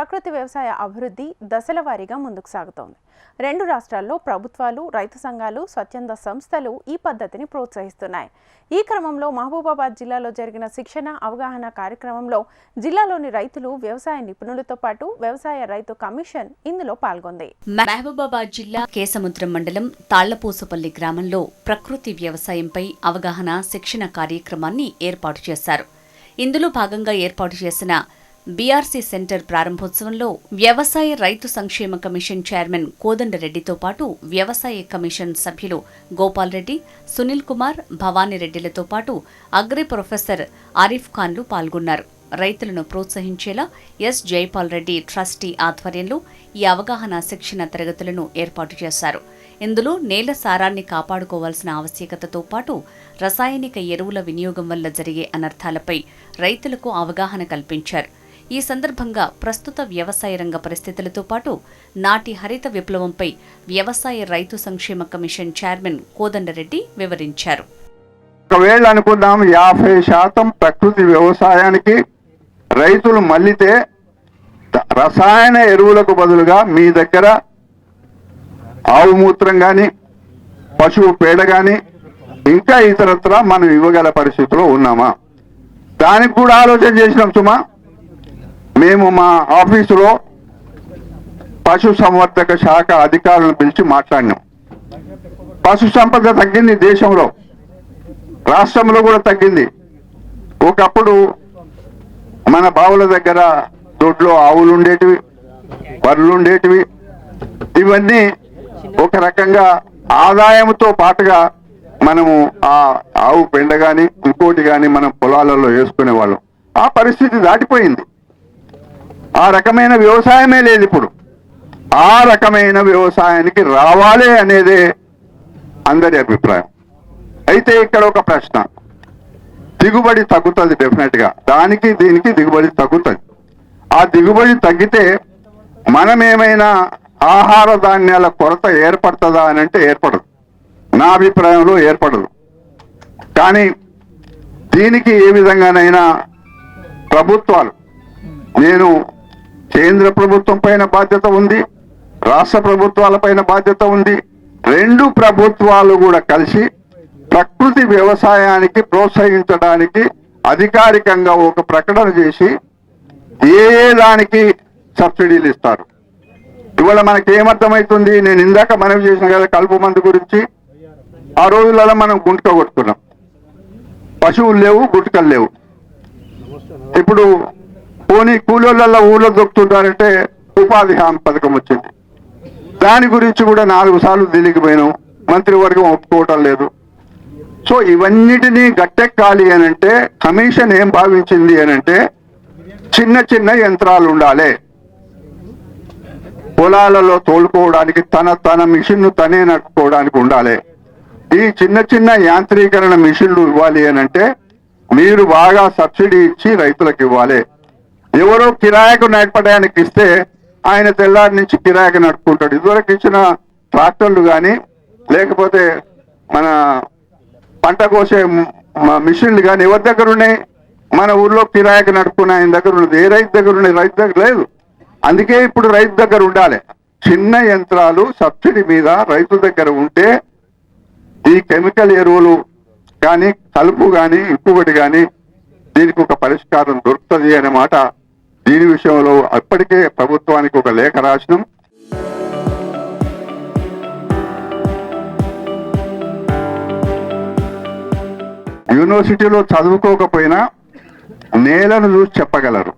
ప్రకృతి వ్యవసాయ అభివృద్ధి దశల వారీగా ముందుకు సాగుతోంది. రెండు రాష్ట్రాల్లో ప్రభుత్వాలు రైతు సంఘాలు స్వచ్ఛంద సంస్థలు ఈ పద్ధతిని ప్రోత్సహిస్తున్నాయి. ఈ క్రమంలో మహబూబాబాద్ జిల్లాలో జరిగిన శిక్షణ అవగాహన కార్యక్రమంలో జిల్లాలోని రైతులు వ్యవసాయ నిపుణులతో పాటు వ్యవసాయ రైతు కమిషన్ ఇందులో పాల్గొంది. మహబూబాబాద్ జిల్లా కేసముద్రం మండలం తాళ్ళపూసపల్లి గ్రామంలో ప్రకృతి వ్యవసాయంపై అవగాహన శిక్షణ కార్యక్రమాన్ని ఏర్పాటు చేశారు. ఇందులో భాగంగా ఏర్పాటు చేసిన బీఆర్సీ సెంటర్ ప్రారంభోత్సవంలో వ్యవసాయ రైతు సంక్షేమ కమిషన్ చైర్మన్ కోదండరెడ్డితో పాటు వ్యవసాయ కమిషన్ సభ్యులు గోపాల్ రెడ్డి సునీల్ కుమార్ భవానీరెడ్డిలతో పాటు అగ్రి ప్రొఫెసర్ ఆరిఫ్ ఖాన్లు పాల్గొన్నారు. రైతులను ప్రోత్సహించేలా ఎస్ జైపాల్ రెడ్డి ట్రస్టీ ఆధ్వర్యంలో ఈ అవగాహన శిక్షణ తరగతులను ఏర్పాటు చేశారు. ఇందులో నేల సారాన్ని కాపాడుకోవాల్సిన ఆవశ్యకతతో పాటు రసాయనిక ఎరువుల వినియోగం వల్ల జరిగే అనర్థాలపై రైతులకు అవగాహన కల్పించారు. ఈ సందర్భంగా ప్రస్తుత వ్యవసాయ రంగ పరిస్థితులతో పాటు నాటి హరిత విప్లవంపై వ్యవసాయ రైతు సంక్షేమ కమిషన్ చైర్మన్ కోదండరెడ్డి వివరించారు. ఒకవేళ అనుకుందాం యాభై శాతం ప్రకృతి వ్యవసాయానికి రైతులు మళ్ళితే రసాయన ఎరువులకు బదులుగా మీ దగ్గర ఆవు మూత్రం కానీ పశువు పేడ కానీ ఇంకా ఇతరత్ర మనం ఇవ్వగల పరిస్థితిలో ఉన్నామా? దానికి కూడా ఆలోచన చేసినాం సుమా. మేము మా ఆఫీసులో పశు సంవర్ధక శాఖ అధికారులను పిలిచి మాట్లాడినాం. పశు సంపద తగ్గింది దేశంలో. రాష్ట్రంలో కూడా తగ్గింది. ఒకప్పుడు మన బావుల దగ్గర దొడ్లో ఆవులు ఉండేటివి బర్రెలు ఉండేటివి. ఇవన్నీ ఒక రకంగా ఆదాయంతో పాటుగా మనము ఆ ఆవు పెండ గాని ఇంకోటి గాని మనం పొలాలలో వేసుకునే వాళ్ళం ఆ పరిస్థితి దాటిపోయింది. ఆ రకమైన వ్యవసాయమే లేదు ఇప్పుడు. ఆ రకమైన వ్యవసాయానికి రావాలి అనేదే అందరి అభిప్రాయం. అయితే ఇక్కడ ఒక ప్రశ్న. దిగుబడి తగ్గుతుంది డెఫినెట్గా. దానికి దీనికి దిగుబడి తగ్గుతుంది. ఆ దిగుబడి తగ్గితే మనమేమైనా ఆహార ధాన్యాల కొరత ఏర్పడుతుందా అని అంటే ఏర్పడదు. నా అభిప్రాయంలో ఏర్పడదు. కానీ దీనికి ఏ విధంగానైనా ప్రభుత్వాలు నేను కేంద్ర ప్రభుత్వం పైన బాధ్యత ఉంది రాష్ట్ర ప్రభుత్వాల పైన బాధ్యత ఉంది. రెండు ప్రభుత్వాలు కూడా కలిసి ప్రకృతి వ్యవసాయానికి ప్రోత్సహించడానికి అధికారికంగా ఒక ప్రకటన చేసి ఏ దానికి సబ్సిడీలు ఇస్తారు. ఇవాళ మనకి ఏమర్థమవుతుంది నేను ఇందాక మనవి చేసిన కదా కలుపు మందు గురించి. ఆ రోజులలో మనం గుంటక కొట్టుకున్నాం. పశువులు లేవు గుంటకలు లేవు. ఇప్పుడు పోనీ కూలీలలో ఊళ్ళో దొక్కుతుంటారంటే ఉపాధి హామీ పథకం వచ్చింది. దాని గురించి కూడా నాలుగు సార్లు ఢిల్లీకి పోయినాం. మంత్రివర్గం ఒప్పుకోవటం లేదు. సో ఇవన్నిటినీ గట్టెక్కాలి అని అంటే కమిషన్ ఏం భావించింది అని అంటే చిన్న చిన్న యంత్రాలు ఉండాలి. పొలాలలో తోలుకోవడానికి తన తన మిషన్ను తనే నడుపుకోవడానికి ఉండాలి. ఈ చిన్న చిన్న యాంత్రీకరణ మిషన్లు ఇవ్వాలి అని అంటే మీరు బాగా సబ్సిడీ ఇచ్చి రైతులకు ఇవ్వాలి. ఎవరో కిరాయకు నడపడానికి ఇస్తే ఆయన తెల్లారి నుంచి కిరాయకు నడుపుకుంటాడు. ఇదివరకు ఇచ్చిన ట్రాక్టర్లు కానీ లేకపోతే మన పంట కోసే మిషన్లు కానీ ఎవరి దగ్గర ఉన్నాయి మన ఊర్లో కిరాయకు నడుపుకున్న ఆయన దగ్గర ఉన్నది ఏ రైతు దగ్గర ఉన్నాయి రైతు దగ్గర లేదు. అందుకే ఇప్పుడు రైతు దగ్గర ఉండాలి. చిన్న యంత్రాలు సబ్సిడీ మీద రైతు దగ్గర ఉంటే ఈ కెమికల్ ఎరువులు కానీ కలుపు కానీ ఇంకొకటి కానీ దీనికి ఒక పరిష్కారం దొరుకుతుంది అనే మాట దీని విషయంలో అప్పటికే ప్రభుత్వానికి ఒక లేఖ రాసినాం. యూనివర్సిటీలో చదువుకోకపోయినా నేలను చూసి చెప్పగలరు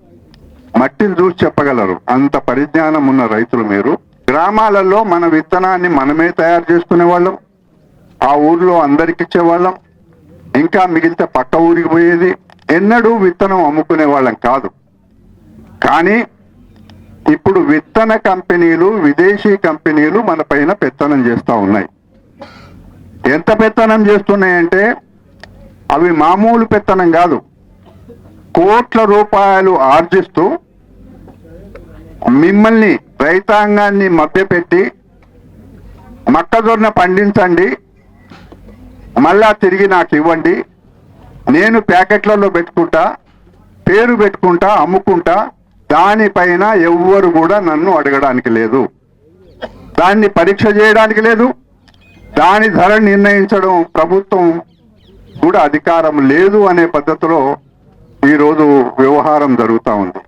మట్టిని చూసి చెప్పగలరు. అంత పరిజ్ఞానం ఉన్న రైతులు మీరు. గ్రామాలలో మన విత్తనాన్ని మనమే తయారు చేసుకునే వాళ్ళం. ఆ ఊర్లో అందరికి ఇచ్చేవాళ్ళం. ఇంకా మిగిలితే పక్క ఊరికి పోయేది. ఎన్నడూ విత్తనం అమ్ముకునే వాళ్ళం కాదు. కానీ ఇప్పుడు విత్తన కంపెనీలు విదేశీ కంపెనీలు మన పైన పెత్తనం చేస్తూ ఉన్నాయి. ఎంత పెత్తనం చేస్తున్నాయంటే అవి మామూలు పెత్తనం కాదు. కోట్ల రూపాయలు ఆర్జిస్తూ మిమ్మల్ని రైతాంగాన్ని మభ్యపెట్టి మొక్కజొన్న పండించండి మళ్ళా తిరిగి నాకు ఇవ్వండి నేను ప్యాకెట్లలో పెట్టుకుంటా పేరు పెట్టుకుంటా అమ్ముకుంటా దానిపైన ఎవ్వరు కూడా నన్ను అడగడానికి లేదు. దాన్ని పరీక్ష చేయడానికి లేదు. దాని ధర నిర్ణయించడం ప్రభుత్వం కూడా అధికారం లేదు అనే పద్ధతిలో ఈరోజు వ్యవహారం జరుగుతూ ఉంది.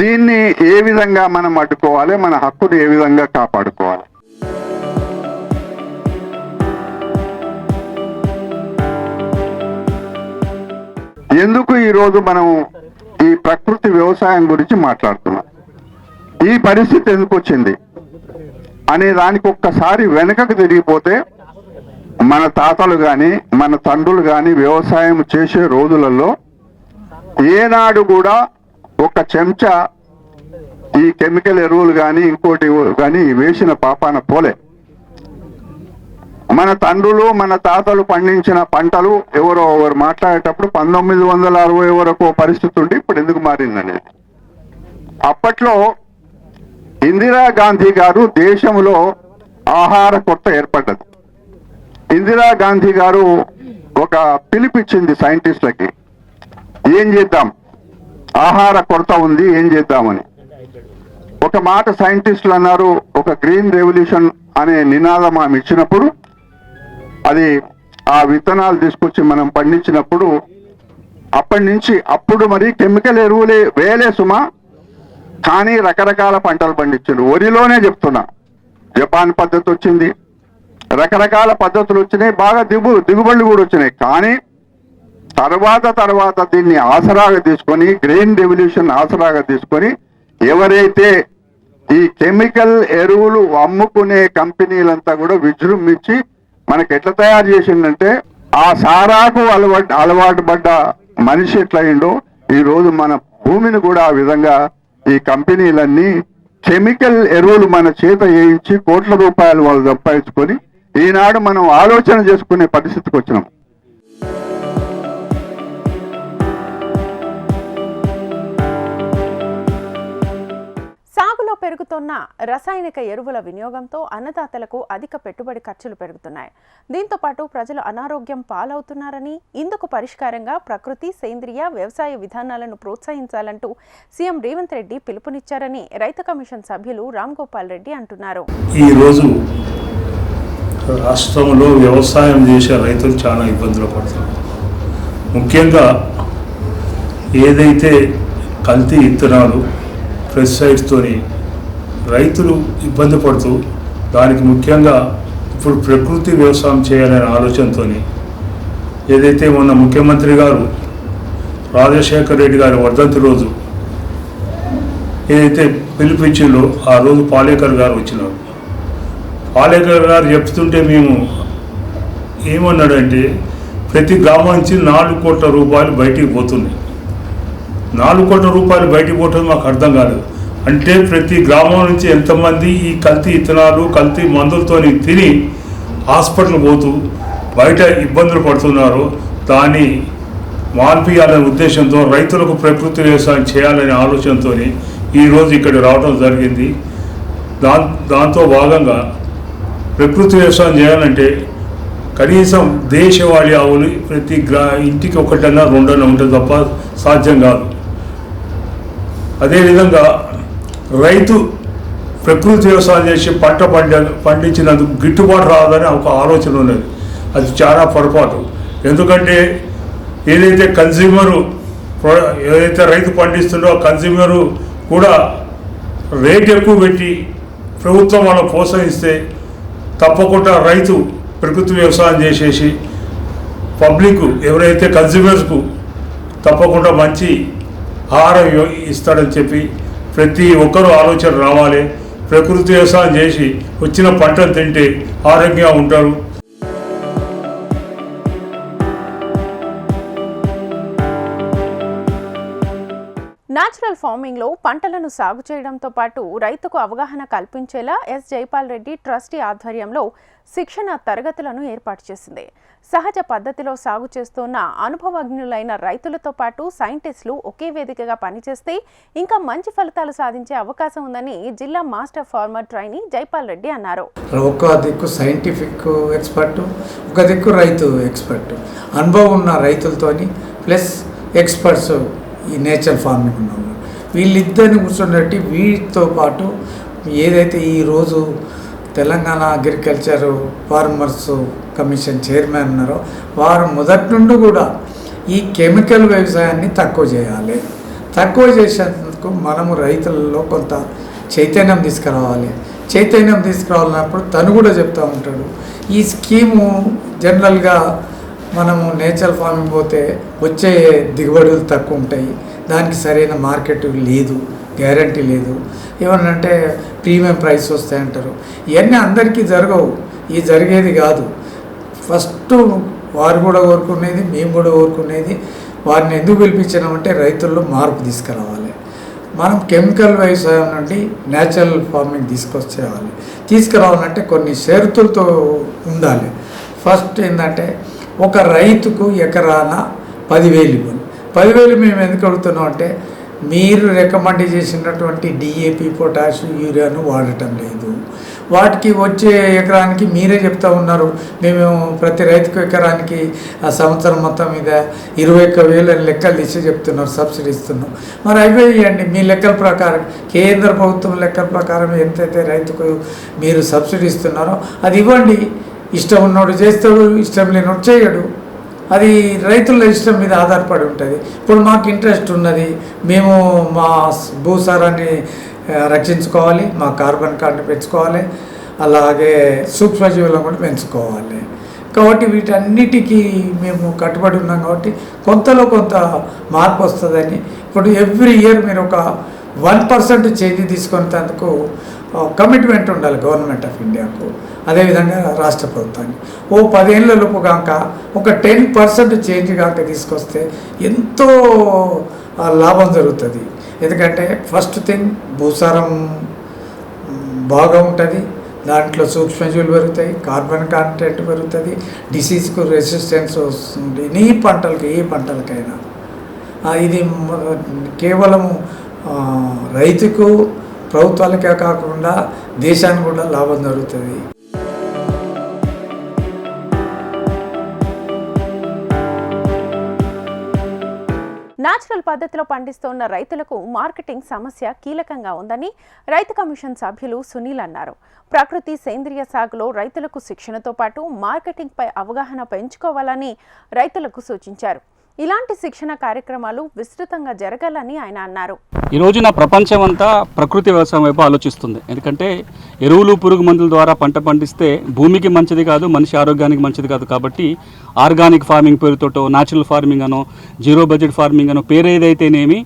దీన్ని ఏ విధంగా మనం అడ్డుకోవాలి మన హక్కును ఏ విధంగా కాపాడుకోవాలి? ఎందుకు ఈరోజు మనం ఈ ప్రకృతి వ్యవసాయం గురించి మాట్లాడుతున్నాం. ఈ పరిస్థితి ఎందుకు వచ్చింది? అనే దానికి ఒక్కసారి వెనుకకు తిరిగిపోతే మన తాతలు కానీ మన తండ్రులు కానీ వ్యవసాయం చేసే రోజులలో ఏనాడు కూడా ఒక చెంచా ఈ కెమికల్ ఎరువులు కానీ ఇంకోటి కానీ వేసిన పాపాన పోలే. మన తండ్రులు మన తాతలు పండించిన పంటలు ఎవరో ఎవరు మాట్లాడేటప్పుడు పంతొమ్మిది వందల అరవై వరకు ఓ పరిస్థితి ఉండి ఇప్పుడు ఎందుకు మారిందనేది. అప్పట్లో ఇందిరాగాంధీ గారు దేశంలో ఆహార కొరత ఏర్పడ్డది. ఇందిరాగాంధీ గారు ఒక పిలిపిచ్చింది సైంటిస్టులకి ఏం చేద్దాం? ఆహార కొరత ఉంది ఏం చేద్దామని. ఒక మాట సైంటిస్టులు అన్నారు ఒక గ్రీన్ రెవల్యూషన్ అనే నినాదం ఆమె ఇచ్చినప్పుడు అది ఆ విత్తనాలు తీసుకొచ్చి మనం పండించినప్పుడు అప్పటి నుంచి అప్పుడు మరి కెమికల్ ఎరువులే వేలే సుమా. కానీ రకరకాల పంటలు పండించారు వరిలోనే చెప్తున్నా. జపాన్ పద్ధతి వచ్చింది. రకరకాల పద్ధతులు వచ్చినాయి. బాగా దిగు దిగుబడులు కూడా వచ్చినాయి. కానీ తర్వాత తర్వాత దీన్ని ఆసరాగా తీసుకొని గ్రెయిన్ రెవల్యూషన్ ఆసరాగా తీసుకొని ఎవరైతే ఈ కెమికల్ ఎరువులు అమ్ముకునే కంపెనీలంతా కూడా విజృంభించి మనకి ఎట్లా తయారు చేసిందంటే ఆ సారాకు అలవాటు అలవాటు పడ్డ మనిషి ఎట్లయిండో ఈరోజు మన భూమిని కూడా ఆ విధంగా ఈ కంపెనీలన్నీ కెమికల్ ఎరువులు మన చేత వేయించి కోట్ల రూపాయలు వాళ్ళు సంపాదించుకొని ఈనాడు మనం ఆలోచన చేసుకునే పరిస్థితికి వచ్చినాం. పెరుగుతున్న రసాయనిక ఎరువుల వినియోగంతో అన్నదాతలకు అధిక పెట్టుబడి ఖర్చులు పెరుగుతున్నాయి. దీంతో పాటు ప్రజలు అనారోగ్యం పాలవుతున్నారని ఇందుకు పరిష్కారంగా ప్రకృతి సేంద్రియ వ్యవసాయ విధానాలను ప్రోత్సహించాలంటూ సీఎం రేవంత్ రెడ్డి పిలుపునిచ్చారని రైతు కమిషన్ సభ్యులు రామ్ గోపాల్ రెడ్డి అంటున్నారు. ఈరోజు రాష్ట్రంలో వ్యవసాయం చేసే రైతులు చాలా ఇబ్బందులు పడుతున్నారు. ముఖ్యంగా ఏదైతే కల్తీ ఇత్తనాలు పెస్టిసైడ్స్తోని రైతులు ఇబ్బంది పడుతూ దానికి ముఖ్యంగా ఇప్పుడు ప్రకృతి వ్యవసాయం చేయాలనే ఆలోచనతో ఏదైతే మొన్న ముఖ్యమంత్రి గారు రాజశేఖర రెడ్డి గారి వర్ధంతి రోజు ఏదైతే పిలిపించిందో ఆ రోజు పాలేకర్ గారు వచ్చినారు. పాలేకర్ గారు చెప్తుంటే మేము ఏమన్నాడంటే ప్రతి గ్రామం నుంచి నాలుగు కోట్ల రూపాయలు బయటికి పోతున్నాయి. నాలుగు కోట్ల రూపాయలు బయటికి పోవటం మాకు అర్థం కాలేదు. అంటే ప్రతి గ్రామం నుంచి ఎంతమంది ఈ కల్తీ ఇత్తనాలు కల్తీ మందులతోని తిని హాస్పిటల్ పోతూ బయట ఇబ్బందులు పడుతున్నారో. దాన్ని మాన్పియాలనే ఉద్దేశంతో రైతులకు ప్రకృతి వ్యవసాయం చేయాలనే ఆలోచనతో ఈరోజు ఇక్కడ రావడం జరిగింది. దా దాంతో భాగంగా ప్రకృతి వ్యవసాయం చేయాలంటే కనీసం దేశవాళీ ఆవులు ప్రతి గ్రా ఇంటికి ఒకటన్నా రెండన్నా ఉంటుంది తప్ప సాధ్యం కాదు. అదేవిధంగా రైతు ప్రకృతి వ్యవసాయం చేసి పంట పండి పండించినందుకు గిట్టుబాటు రాదని ఒక ఆలోచన ఉన్నది. అది చాలా పొరపాటు. ఎందుకంటే ఏదైతే కన్జ్యూమరు ఏదైతే రైతు పండిస్తుండో కన్జ్యూమరు కూడా రేట్ ఎక్కువ పెట్టి ప్రభుత్వం వాళ్ళు ప్రోత్సహిస్తే తప్పకుండా రైతు ప్రకృతి వ్యవసాయం చేసేసి పబ్లిక్ ఎవరైతే కన్జ్యూమర్స్కు తప్పకుండా మంచి ఆహారం ఇస్తాడని చెప్పి ప్రతి ఒక్కరూ ఆలోచన రావాలి. ప్రకృతి వ్యవసాయం చేసి వచ్చిన పంటను తింటే ఆరోగ్యంగా ఉంటారు. న్యాచురల్ ఫార్మింగ్లో పంటలను సాగు చేయడంతో పాటు రైతుకు అవగాహన కల్పించేలా ఎస్. జైపాల్ రెడ్డి ట్రస్టీ ఆధ్వర్యంలో శిక్షణ తరగతులను ఏర్పాటు చేసింది. సహజ పద్ధతిలో సాగు చేస్తున్న అనుభవజ్ఞులైన రైతులతో పాటు సైంటిస్టులు ఒకే వేదికగా పనిచేస్తే ఇంకా మంచి ఫలితాలు సాధించే అవకాశం ఉందని జిల్లా master farmer trainee Jaipal Reddy అన్నారు. ఒక దిక్కు సైంటిఫిక్ ఎక్స్పర్ట్ ఒక దిక్కు రైతు ఎక్స్పర్ట్ అనుభవం ఉన్న రైతులతోని ప్లస్ ఎక్స్పర్ట్స్ ఈ నేచర్ ఫార్మింగ్ ఉన్నవాళ్ళు వీళ్ళిద్దరిని కూర్చోబెట్టి వీటితో పాటు ఏదైతే ఈరోజు Telangana agriculture farmers commission chairman ఉన్నారో వారు మొదటి నుండి కూడా ఈ కెమికల్ వ్యవసాయాన్ని తక్కువ చేయాలి. తక్కువ చేసేందుకు మనము రైతులలో కొంత చైతన్యం తీసుకురావాలి. చైతన్యం తీసుకురావాలన్నప్పుడు తను కూడా చెప్తూ ఉంటాడు ఈ స్కీము జనరల్గా మనము నేచర్ ఫార్మింగ్ పోతే వచ్చే దిగుబడులు తక్కువ ఉంటాయి. దానికి సరైన మార్కెట్ లేదు గ్యారంటీ లేదు. ఏమనంటే ప్రీమియం ప్రైస్ వస్తాయంటారు ఇవన్నీ అందరికీ జరగవు. ఇది జరిగేది కాదు. ఫస్ట్ వారు కూడా కోరుకునేది మేము కూడా కోరుకునేది వారిని ఎందుకు పిలిపించినామంటే రైతుల్లో మార్పు తీసుకురావాలి. మనం కెమికల్ వ్యవసాయం నుండి న్యాచురల్ ఫార్మింగ్ తీసుకొచ్చేవాలి తీసుకురావాలంటే కొన్ని షరతులతో ఉండాలి. ఫస్ట్ ఏంటంటే ఒక రైతుకు ఎకరాన పదివేలు ఇవ్వండి. పదివేలు మేము ఎందుకు అడుగుతున్నాం అంటే మీరు రికమెండ్ చేసినటువంటి డిఏపి పొటాష్ యూరియాను వాడటం లేదు. వాటికి వచ్చే ఎకరానికి మీరే చెప్తా ఉన్నారు. మేము ప్రతి రైతుకు ఎకరానికి ఆ సంవత్సరం మొత్తం మీద ఇరవై ఒక్క వేల లెక్కలు తీసి చెప్తున్నారు సబ్సిడీ ఇస్తున్నాం. మరి అవే ఇవ్వండి మీ లెక్కల ప్రకారం కేంద్ర ప్రభుత్వం లెక్కల ప్రకారం ఎంతైతే రైతుకు మీరు సబ్సిడీ ఇస్తున్నారో అది ఇవ్వండి. ఇష్టం ఉన్నోడు చేస్తాడు ఇష్టం లేనోడు చేయడు. అది రైతుల ఇష్టం మీద ఆధారపడి ఉంటుంది. ఇప్పుడు మాకు ఇంట్రెస్ట్ ఉన్నది మేము మా భూసారాన్ని రక్షించుకోవాలి మా కార్బన్ కార్డుని పెంచుకోవాలి అలాగే సూక్ష్మజీవులను కూడా పెంచుకోవాలి. కాబట్టి వీటన్నిటికీ మేము కట్టుబడి ఉన్నాం కాబట్టి కొంతలో కొంత మార్పు వస్తుందని. ఇప్పుడు ఎవ్రీ ఇయర్ మీరు ఒక వన్ పర్సెంట్ చేంజ్ తీసుకునేందుకు కమిట్మెంట్ ఉండాలి గవర్నమెంట్ ఆఫ్ ఇండియాకు అదేవిధంగా రాష్ట్ర ప్రభుత్వానికి. ఓ పదేళ్ళ లోపు కాక ఒక టెన్ పర్సెంట్ చేంజ్ కాక తీసుకొస్తే ఎంతో లాభం జరుగుతుంది. ఎందుకంటే ఫస్ట్ థింగ్ భూసారం బాగా ఉంటుంది. దాంట్లో సూక్ష్మజీవులు పెరుగుతాయి కార్బన్ కాంటెంట్ పెరుగుతుంది డిసీజ్కు రెసిస్టెన్స్ వస్తుంది. నీ పంటలకి ఏ పంటలకైనా. ఇది కేవలం కేవలము రైతుకు ప్రభుత్వాలకే కాకుండా దేశానికి కూడా లాభం జరుగుతుంది. న్యాచురల్ పద్ధతిలో పండిస్తున్న రైతులకు మార్కెటింగ్ సమస్య కీలకంగా ఉందని రైతు కమిషన్ సభ్యులు సునీల్ అన్నారు. ప్రకృతి సేంద్రియ సాగులో రైతులకు శిక్షణతో పాటు మార్కెటింగ్పై అవగాహన పెంచుకోవాలని రైతులకు సూచించారు. ఇలాంటి శిక్షణ కార్యక్రమాలు విస్తృతంగా జరగాలని ఆయన అన్నారు. ఈ రోజున ప్రపంచం అంతా ప్రకృతి వ్యవసాయం వైపు ఆలోచిస్తుంది. ఎందుకంటే ఎరువులు పురుగు మందుల ద్వారా పంట పండిస్తే భూమికి మంచిది కాదు మనిషి ఆరోగ్యానికి మంచిది కాదు కాబట్టి ఆర్గానిక్ ఫార్మింగ్ పేరుతోటో న్యాచురల్ ఫార్మింగ్ అనో జీరో బడ్జెట్ ఫార్మింగ్ అనో పేరు ఏదైతేనేమి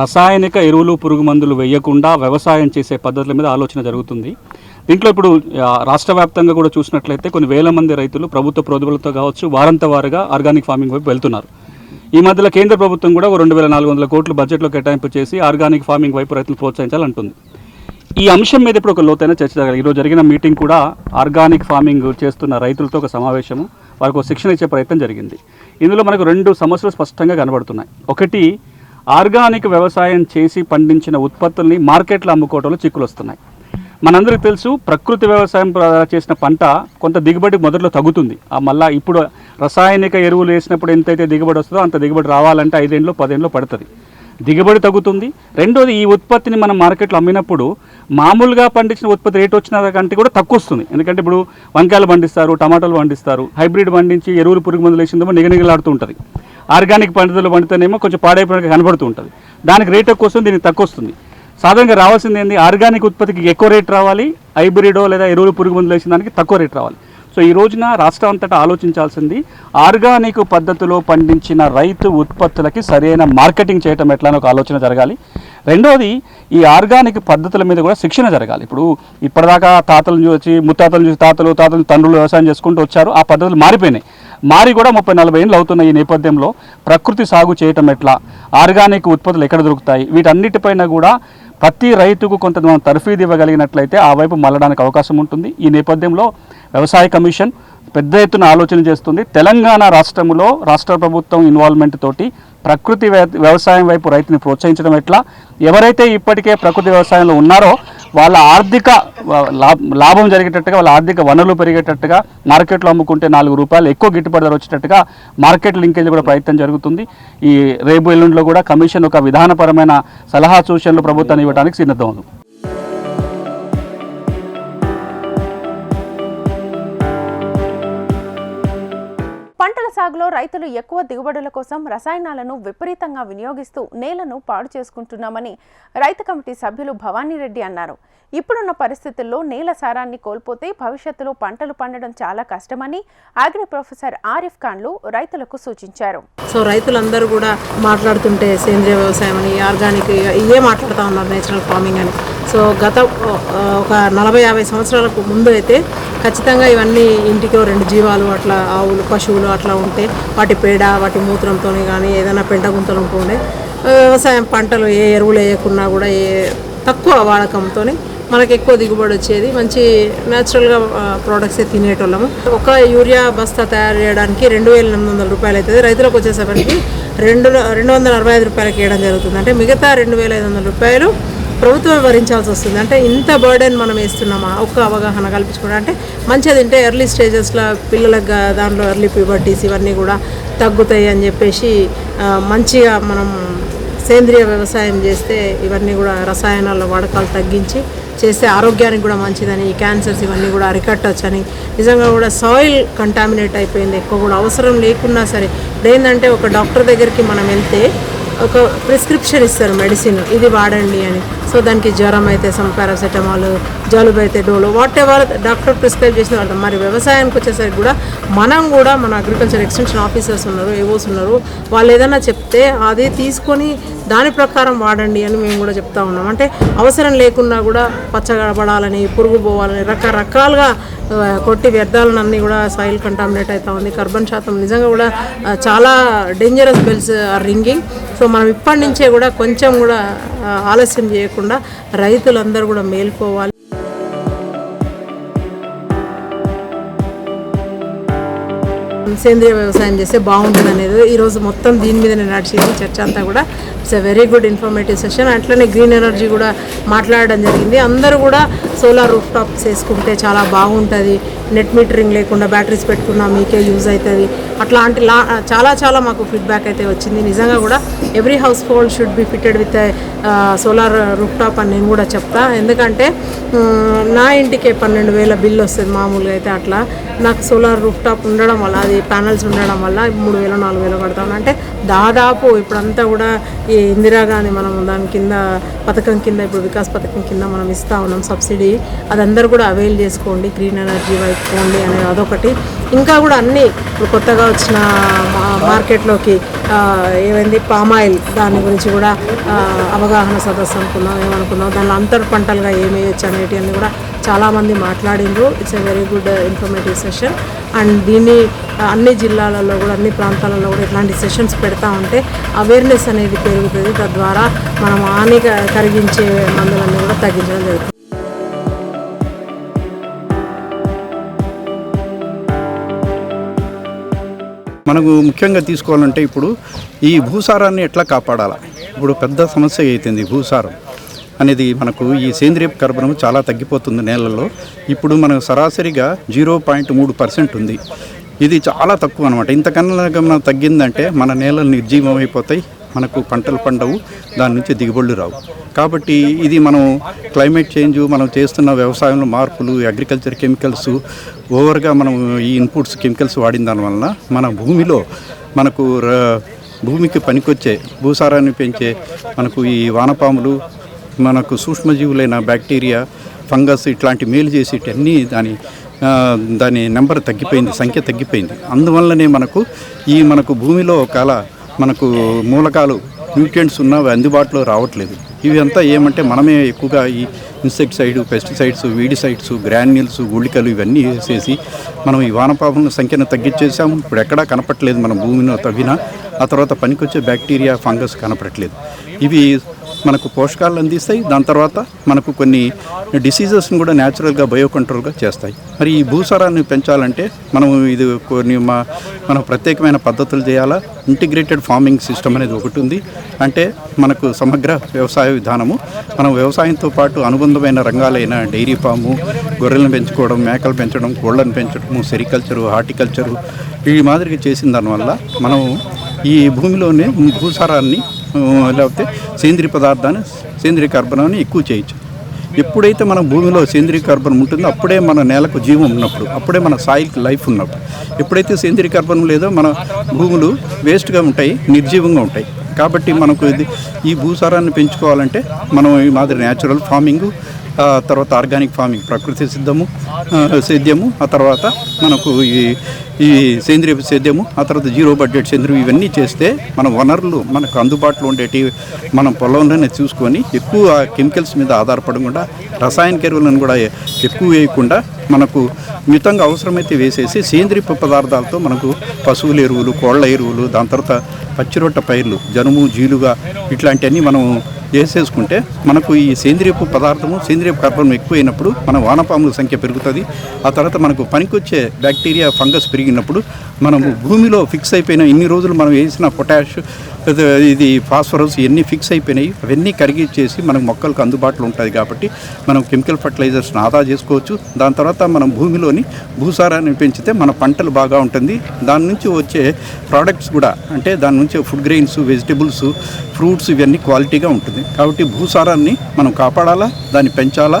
రసాయనిక ఎరువులు పురుగు మందులు వేయకుండా వ్యవసాయం చేసే పద్ధతుల మీద ఆలోచన జరుగుతుంది. దీంట్లో ఇప్పుడు రాష్ట్ర వ్యాప్తంగా కూడా చూసినట్లయితే కొన్ని వేల మంది రైతులు ప్రభుత్వ ప్రోదుబలతో కావచ్చు వారంత వారుగా ఆర్గానిక్ ఫార్మింగ్ వైపు వెళ్తున్నారు. ఈ మధ్యలో కేంద్ర ప్రభుత్వం కూడా రెండు వేల నాలుగు వందల కోట్లు బడ్జెట్లో కేటాయింపు చేసి ఆర్గానిక్ ఫార్మింగ్ వైపు రైతులు ప్రోత్సహించాలంటుంది. ఈ అంశం మీద ఇప్పుడు ఒక లోతైన చర్చ జరగాలి. ఈరోజు జరిగిన మీటింగ్ కూడా ఆర్గానిక్ ఫార్మింగ్ చేస్తున్న రైతులతో ఒక సమావేశము. వారికి ఒక శిక్షణ ఇచ్చే ప్రయత్నం జరిగింది. ఇందులో మనకు రెండు సమస్యలు స్పష్టంగా కనబడుతున్నాయి. ఒకటి ఆర్గానిక్ వ్యవసాయం చేసి పండించిన ఉత్పత్తుల్ని మార్కెట్లో అమ్ముకోవడంలో చిక్కులు వస్తున్నాయి మనందరికీ తెలుసు ప్రకృతి వ్యవసాయం చేసిన పంట కొంత దిగుబడి మొదట్లో తగ్గుతుంది. ఆ మళ్ళీ ఇప్పుడు రసాయనిక ఎరువులు వేసినప్పుడు ఎంతైతే దిగుబడి వస్తుందో అంత దిగుబడి రావాలంటే ఐదేళ్ళు పదేళ్ళు పడుతుంది. దిగుబడి తగ్గుతుంది. రెండోది ఈ ఉత్పత్తిని మనం మార్కెట్లో అమ్మినప్పుడు మామూలుగా పండించిన ఉత్పత్తి రేట్ వచ్చిన కంటే కూడా తక్కువ వస్తుంది. ఎందుకంటే ఇప్పుడు వంకాయలు పండిస్తారు టమాటాలు పండిస్తారు హైబ్రిడ్ పండించి ఎరువులు పురుగు మందులు వేసిందేమో నిగనిగలాడుతూ ఉంటుంది. ఆర్గానిక్ పండితులు పండితేనేమో కొంచెం పాడైపోయినట్టు కనబడుతూ ఉంటుంది. దానికి రేట్ ఎక్కువ వస్తుంది దీనికి తక్కువ వస్తుంది. సాధారణంగా రావాల్సింది ఏంది? ఆర్గానిక్ ఉత్పత్తికి ఎక్కువ రేట్ రావాలి హైబ్రిడో లేదా ఎరువులు పురుగు మందులు వేసిన దానికి తక్కువ రేట్ రావాలి. సో ఈ రోజున రాష్ట్రం అంతటా ఆలోచించాల్సింది ఆర్గానిక్ పద్ధతిలో పండించిన రైతు ఉత్పత్తులకి సరైన మార్కెటింగ్ చేయటం ఎట్లా అని ఒక ఆలోచన జరగాలి. రెండోది ఈ ఆర్గానిక్ పద్ధతుల మీద కూడా శిక్షణ జరగాలి. ఇప్పుడు ఇప్పటిదాకా తాతలను చూసి ముత్తాతలు చూసి తాతలు తాతలు తండ్రులు వ్యవసాయం చేసుకుంటూ వచ్చారు ఆ పద్ధతులు మారిపోయినాయి. మారి కూడా ముప్పై నలభై ఏళ్ళు అవుతున్న ఈ నేపథ్యంలో. ప్రకృతి సాగు చేయటం ఎట్లా? ఆర్గానిక్ ఉత్పత్తులు ఎక్కడ దొరుకుతాయి? వీటన్నిటిపైన కూడా ప్రతి రైతుకు కొంత మనం తర్ఫీదు ఇవ్వగలిగినట్లయితే ఆ వైపు మళ్ళడానికి అవకాశం ఉంటుంది. ఈ నేపథ్యంలో వ్యవసాయ కమిషన్ పెద్ద ఎత్తున ఆలోచన చేస్తుంది. తెలంగాణ రాష్ట్రంలో రాష్ట్ర ప్రభుత్వం ఇన్వాల్వ్మెంట్ తోటి ప్రకృతి వ్య- వ్యవసాయం వైపు రైతుని ప్రోత్సహించడం ఎట్లా? ఎవరైతే ఇప్పటికే ప్రకృతి వ్యవసాయంలో ఉన్నారో వాళ్ళ ఆర్థిక లాభం జరిగేటట్టుగా వాళ్ళ ఆర్థిక వనరులు పెరిగేటట్టుగా మార్కెట్లో అమ్ముకుంటే నాలుగు రూపాయలు ఎక్కువ గిట్టుబాటు ధర వచ్చేటట్టుగా మార్కెట్ లింకేజ్ కూడా ప్రయత్నం జరుగుతుంది. ఈ రేపు ఎల్లుండిలో కూడా కమిషన్ ఒక విధానపరమైన సలహా సూచనలు ప్రభుత్వాన్ని ఇవ్వడానికి సిద్ధం పంటల సాగులో రైతులు ఎక్కువ దిగుబడుల కోసం రసాయనాలను విపరీతంగా వినియోగిస్తూ నేలను పాడు చేసుకుంటున్నామని రైతు కమిటీ సభ్యులు భవానీ రెడ్డి అన్నారు. ఇప్పుడున్న పరిస్థితుల్లో నేల సారాన్ని కోల్పోతే భవిష్యత్తులో పంటలు పండడం చాలా కష్టమని అగ్రి ప్రొఫెసర్ ఆరిఫ్ ఖాన్లు రైతులకు సూచించారు. సో రైతులందరూ కూడా మాట్లాడుతుంటే సేంద్రియ వ్యవసాయం అని ఆర్గానిక్ ఇవే మాట్లాడుతూ ఉన్నారు నేచురల్ ఫార్మింగ్ అని. సో గత ఒక నలభై యాభై సంవత్సరాలకు ముందు అయితే ఖచ్చితంగా ఇవన్నీ ఇంటికి రెండు జీవాలు అట్లా ఆవులు పశువులు అట్లా ఉంటే వాటి పేడ వాటి మూత్రంతో కానీ ఏదైనా పెంట గుంతలు ఉంటుండే వ్యవసాయం పంటలు ఏ ఎరువులు వేయకున్నా కూడా ఏ తక్కువ వాడకంతో మనకి ఎక్కువ దిగుబడి వచ్చేది. మంచి న్యాచురల్గా ప్రోడక్ట్సే తినేటోళ్ళము. ఒక యూరియా బస్తా తయారు చేయడానికి రెండు వేల ఎనిమిది వందల రూపాయలు అవుతుంది. రైతులకు వచ్చేసరికి రెండు రెండు వందల అరవై ఐదు రూపాయలకి వేయడం జరుగుతుంది. అంటే మిగతా రెండు వేల ఐదు వందల రూపాయలు ప్రభుత్వం భరించాల్సి వస్తుంది. అంటే ఇంత బర్డెన్ మనం వేస్తున్నామా? ఒక్క అవగాహన కల్పించుకోవడం. అంటే మంచిగా తింటే ఎర్లీ స్టేజెస్లో పిల్లలకు దాంట్లో ఎర్లీ ప్యూబర్టీస్ ఇవన్నీ కూడా తగ్గుతాయి అని చెప్పేసి మంచిగా మనం సేంద్రియ వ్యవసాయం చేస్తే ఇవన్నీ కూడా రసాయనాల వాడకాలు తగ్గించి చేస్తే ఆరోగ్యానికి కూడా మంచిదని ఈ క్యాన్సర్స్ ఇవన్నీ కూడా అరికట్టొచ్చని. నిజంగా కూడా సాయిల్ కంటామినేట్ అయిపోయింది. ఎక్కువ కూడా అవసరం లేకున్నా సరే ఇప్పుడు ఏంటంటే ఒక డాక్టర్ దగ్గరికి మనం వెళ్తే ఒక ప్రిస్క్రిప్షన్ ఇస్తారు మెడిసిన్ ఇది వాడండి అని. సో దానికి జ్వరం అయితే సమ్ పారాసెటమాల్ జలుబు అయితే Dolo whatever doctor prescribe చేసిన వాళ్ళు మరి వ్యవసాయానికి వచ్చేసరికి కూడా మనం కూడా మన అగ్రికల్చర్ ఎక్స్టెన్షన్ ఆఫీసర్స్ ఉన్నారు ఏవోస్ ఉన్నారు. వాళ్ళు ఏదైనా చెప్తే అది తీసుకొని దాని ప్రకారం వాడండి అని మేము కూడా చెప్తా ఉన్నాం. అంటే అవసరం లేకున్నా కూడా పచ్చగా పడాలని పురుగు పోవాలని రకరకాలుగా కొట్టి వ్యర్థాలను కూడా సాయిల్ కంటామినేట్ అవుతా ఉంది. కార్బన్ శాతం నిజంగా కూడా చాలా dangerous bells are ringing so మనం ఇప్పటి నుంచే కూడా కొంచెం కూడా ఆలస్యం చేయకుండా రైతులందరూ కూడా మేల్కోవాలి. సేంద్రియ వ్యవసాయం చేస్తే బాగుంటుంది అనేది. ఈరోజు మొత్తం దీని మీద నేను నడిచింది చర్చ అంతా కూడా. It's a very good informative session అట్లనే గ్రీన్ ఎనర్జీ కూడా మాట్లాడడం జరిగింది. అందరూ కూడా సోలార్ రూఫ్ టాప్స్ వేసుకుంటే చాలా బాగుంటుంది. నెట్ మీటరింగ్ లేకుండా బ్యాటరీస్ పెట్టుకున్నా మీకే యూజ్ అవుతుంది అట్లాంటి లా చాలా చాలా మాకు ఫీడ్బ్యాక్ అయితే వచ్చింది. నిజంగా కూడా every household should be fitted with solar rooftop అని నేను కూడా చెప్తా. ఎందుకంటే నా ఇంటికే పన్నెండు వేల బిల్ వస్తుంది మామూలుగా అయితే అట్లా. నాకు సోలార్ రూఫ్ టాప్ ఉండడం వల్ల అది ప్యానల్స్ ఉండడం వల్ల మూడు వేలు నాలుగు వేలు కడతాను అంటే దాదాపు ఇప్పుడంతా కూడా ఈ ఇందిరా గాంధీ మనం దాని కింద పథకం కింద ఇప్పుడు వికాస్ పథకం కింద మనం ఇస్తా ఉన్నాం సబ్సిడీ. అదందరూ కూడా అవైల్ చేసుకోండి. గ్రీన్ ఎనర్జీ వైపు పోండి అనేది అదొకటి. ఇంకా కూడా అన్నీ ఇప్పుడు కొత్తగా వచ్చిన మా- మార్కెట్లోకి ఏమైంది? పామాయిల్ దాని గురించి కూడా అవగాహన సదస్సు అనుకున్నాం ఏమనుకున్నాం దానిలో అంతర్ పంటలుగా ఏమేయచ్చు అనేటివన్నీ కూడా చాలామంది మాట్లాడిండ్రు. It's a very good informative session and దీన్ని uh, అన్ని జిల్లాలలో కూడా అన్ని ప్రాంతాలలో కూడా ఇట్లాంటి సెషన్స్ పెడతా ఉంటే అవేర్నెస్ అనేది పెరుగుతుంది. తద్వారా మనం హాని కరిగించే కలిగించే మందులన్నీ కూడా తగ్గించడం జరుగుతుంది. మనకు ముఖ్యంగా తీసుకోవాలంటే ఇప్పుడు ఈ భూసారాన్ని ఎట్లా కాపాడాలి? ఇప్పుడు పెద్ద సమస్య అవుతుంది భూసారం. అనేది మనకు ఈ సేంద్రియ కర్బనం చాలా తగ్గిపోతుంది నేలల్లో ఇప్పుడు మనకు సరాసరిగా జీరో పాయింట్ మూడు పర్సెంట్ ఉంది. ఇది చాలా తక్కువ అనమాట ఇంతకన్నా మనం తగ్గిందంటే మన నేలలు నిర్జీవం అయిపోతాయి. మనకు పంటలు పండవు. దాని నుంచి దిగుబడులు రావు. కాబట్టి ఇది మనం క్లైమేట్ చేంజ్ మనం చేస్తున్న వ్యవసాయంలో మార్పులు అగ్రికల్చర్ కెమికల్స్ ఓవర్గా మనం ఈ ఇన్పుట్స్ కెమికల్స్ వాడిన దానివల్ల మన భూమిలో మనకు భూమికి పనికొచ్చే భూసారాన్ని పెంచే మనకు ఈ వానపాములు మనకు సూక్ష్మజీవులైన బ్యాక్టీరియా ఫంగస్ ఇట్లాంటి మేలు చేసేటన్నీ దాని దాని నెంబర్ తగ్గిపోయింది సంఖ్య తగ్గిపోయింది. అందువల్లనే మనకు ఈ మనకు భూమిలో ఒకవేళ మనకు మూలకాలు న్యూట్రియంట్స్ ఉన్నవి అందుబాటులో రావట్లేదు. ఇవి అంతా ఏమంటే మనమే ఎక్కువగా ఈ ఇన్సెక్టిసైడ్ పెస్టిసైడ్స్ వీడిసైడ్స్ గ్రాన్యూల్స్ గుళికలు ఇవన్నీ వేసేసి మనం ఈ వానపాముల సంఖ్యను తగ్గించేసాము ఇప్పుడు ఎక్కడా కనపట్లేదు మన భూమిలో తవ్వినా. ఆ తర్వాత పనికొచ్చే బ్యాక్టీరియా ఫంగస్ కనపడట్లేదు. ఇవి మనకు పోషకాలు అందిస్తాయి. దాని తర్వాత మనకు కొన్ని డిసీజెస్ని కూడా న్యాచురల్గా బయో కంట్రోల్గా చేస్తాయి. మరి ఈ భూసారాన్ని పెంచాలంటే మనం ఇది కొన్ని మా మనం ప్రత్యేకమైన పద్ధతులు చేయాలా? ఇంటిగ్రేటెడ్ ఫార్మింగ్ సిస్టమ్ అనేది ఒకటి ఉంది. అంటే మనకు సమగ్ర వ్యవసాయ విధానము. మనం వ్యవసాయంతో పాటు అనుబంధమైన రంగాలైన డైరీ ఫాము గొర్రెలను పెంచుకోవడం మేకలు పెంచడం కోళ్ళను పెంచడము సెరికల్చరు హార్టికల్చరు ఈ మాదిరిగా చేసిన దానివల్ల మనం ఈ భూమిలోనే భూసారాన్ని లేకపోతే సేంద్రియ పదార్థాన్ని సేంద్రియ కార్బనాన్ని ఎక్కువ చేయొచ్చు. ఎప్పుడైతే మన భూమిలో సేంద్రీయ కార్బన్ ఉంటుందో అప్పుడే మన నేలకు జీవం ఉన్నప్పుడు అప్పుడే మన సాయిల్కి లైఫ్ ఉన్నప్పుడు. ఎప్పుడైతే సేంద్రీయ కార్బన్ లేదో మన భూములు వేస్ట్గా ఉంటాయి నిర్జీవంగా ఉంటాయి. కాబట్టి మనకు ఇది ఈ భూసారాన్ని పెంచుకోవాలంటే మనం ఈ మాదిరి న్యాచురల్ ఫార్మింగ్ ఆ తర్వాత ఆర్గానిక్ ఫార్మింగ్ ప్రకృతి సిద్ధము సేద్యము ఆ తర్వాత మనకు ఈ ఈ సేంద్రియ సేద్యము ఆ తర్వాత జీరో బడ్జెట్ సేంద్రియం ఇవన్నీ చేస్తే మన వనరులు మనకు అందుబాటులో ఉండేటి మనం పొలంలోనే చూసుకొని ఎక్కువ కెమికల్స్ మీద ఆధారపడకుండా రసాయనిక ఎరువులను కూడా ఎక్కువ వేయకుండా మనకు మితంగా అవసరమైతే వేసేసి సేంద్రియ పదార్థాలతో మనకు పశువుల ఎరువులు కోళ్ళ ఎరువులు దాని తర్వాత పచ్చిరొట్ట పైర్లు జనుము జీలుగా ఇట్లాంటివన్నీ మనం వేసేసుకుంటే మనకు ఈ సేంద్రియపు పదార్థము సేంద్రియ కార్బన్ ఎక్కువైనప్పుడు మన వానపాముల సంఖ్య పెరుగుతుంది. ఆ తర్వాత మనకు పనికొచ్చే బ్యాక్టీరియా ఫంగస్ పెరిగినప్పుడు మనము భూమిలో ఫిక్స్ అయిపోయిన ఇన్ని రోజులు మనం వేసిన పొటాష్ ఇది ఫాస్ఫరస్ ఇవన్నీ ఫిక్స్ అయిపోయినాయి. అవన్నీ కరిగిచ్చేసి మనకు మొక్కలకు అందుబాటులో ఉంటుంది కాబట్టి మనం కెమికల్ ఫర్టిలైజర్స్ని ఆదా చేసుకోవచ్చు. దాని తర్వాత మనం భూమిలోని భూసారాన్ని పెంచితే మన పంటలు బాగా ఉంటుంది. దాని నుంచి వచ్చే ప్రోడక్ట్స్ కూడా అంటే దాని నుంచి ఫుడ్ గ్రెయిన్స్ వెజిటబుల్స్ ఫ్రూట్స్ ఇవన్నీ క్వాలిటీగా ఉంటుంది. కాబట్టి భూసారాన్ని మనం కాపాడాలా? దాన్ని పెంచాలా?